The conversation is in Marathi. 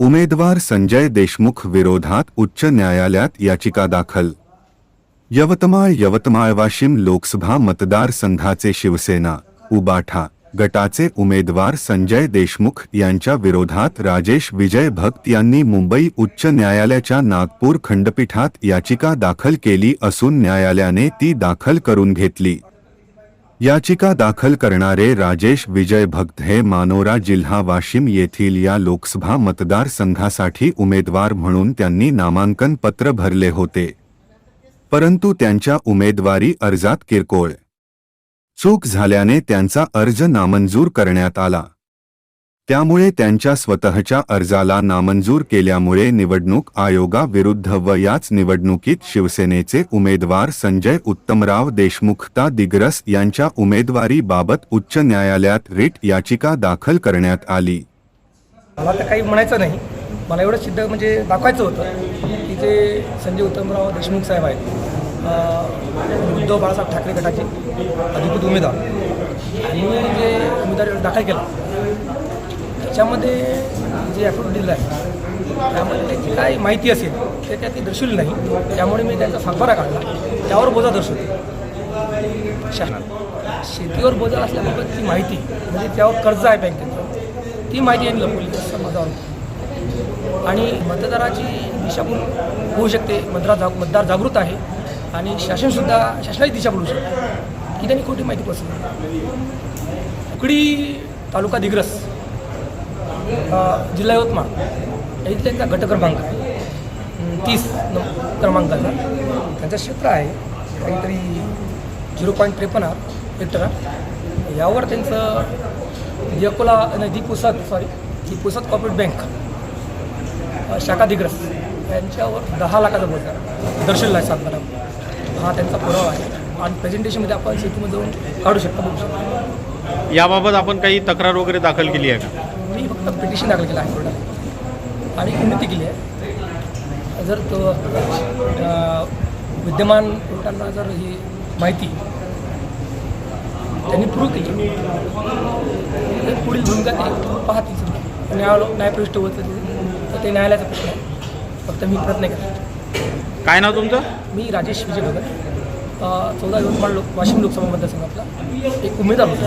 उमेदवार संजय देशमुख विरोधात उच्च न्यायालयात याचिका दाखल. यवतमाळ यवतमाळ वाशिम लोकसभा मतदारसंघाचे शिवसेना उबाठा गटाचे उमेदवार संजय देशमुख यांच्या विरोधात राजेश विजय भक्त यांनी मुंबई उच्च न्यायालयाच्या नागपूर खंडपीठात याचिका दाखल केली असून न्यायालयाने ती दाखल करून घेतली. याचिका दाखल करणारे राजेश विजय भक्त हे मानोरा जिल्हा वाशिम येथील या लोकसभा मतदारसंघासाठी उमेदवार म्हणून त्यांनी नामांकन पत्र भरले होते. परंतु त्यांच्या उमेदवारी अर्जात किरकोळ चूक झाल्याने त्यांचा अर्ज नामंजूर करण्यात आला. त्यामुळे त्यांच्या स्वतःच्या अर्जाला नामंजूर केल्यामुळे निवडणूक आयोगाविरुद्ध व याच निवडणुकीत शिवसेनेचे उमेदवार संजय उत्तमराव देशमुखता दिग्रस यांच्या उमेदवारीबाबत उच्च न्यायालयात रिट याचिका दाखल करण्यात आली. मला तर काही म्हणायचं नाही. मला एवढं सिद्ध म्हणजे दाखवायचं होतं की जे संजय उत्तमराव देशमुख साहेब आहेत उद्धव बाळासाहेब ठाकरे गटाचे अधिकृत उमेदवार. आणि जे उमेदवारी दाखल केला. त्याच्यामध्ये जे ॲफिडेविट दिलं आहे त्यामध्ये त्याची काय माहिती असेल ते त्यात ती दर्शवली नाही. त्यामुळे मी त्यांचा सातबारा काढला. त्यावर बोजा दर्शवतो. शासनात शेतीवर बोजा असल्याबाबत ती माहिती म्हणजे त्यावर कर्ज आहे बँकेचं. ती माहिती यांनी लपवली असं माझा आणि मतदाराची दिशाभूल होऊ शकते मतदार जाग मतदार जागृत आहे. आणि शासनसुद्धा शासनाची दिशा बोलू शकते. की त्यांनी खोटी माहिती पसरली उकडी तालुका दिग्रस. जिल्हा यवतमाळ इथे त्यांचा गट क्रमांक आहे. तीस क्रमांकाचा. त्यांचं क्षेत्र आहे काहीतरी झिरो पॉईंट त्रेपन्न हेक्टर. यावर त्यांचं अकोला नाही दीपुसत सॉरी दीपुसत कॉर्पोरेट बँक शाखाधिग्रस्त. यांच्यावर दहा लाखाचा बोजा दर्शनला आहे सातबारा हा त्यांचा पुरावा आहे. आणि प्रेझेंटेशनमध्ये आपण शेतीमध्ये जाऊन काढू शकतो बघू शकतो. याबाबत आपण काही तक्रार वगैरे दाखल केली आहे का? पिटिशन दाखल केलं हायकोर्टात आणि विनंती केली आहे. जर तो विद्यमान कोर्टांना जर ही माहिती त्यांनी प्रूव्ह केली पुढील भूमिका ते पाहतील. समजा न्यायालय न्यायप्रविष्ट होतं ते तर ते न्यायालयाचा प्रश्न आहे. फक्त मी प्रयत्न करतो. काय नाव तुमचं? मी राजेश विजय भगत चौदा यवतमाळ लोक वाशिम लोकसभा मतदारसंघातला एक उमेदवार होतो.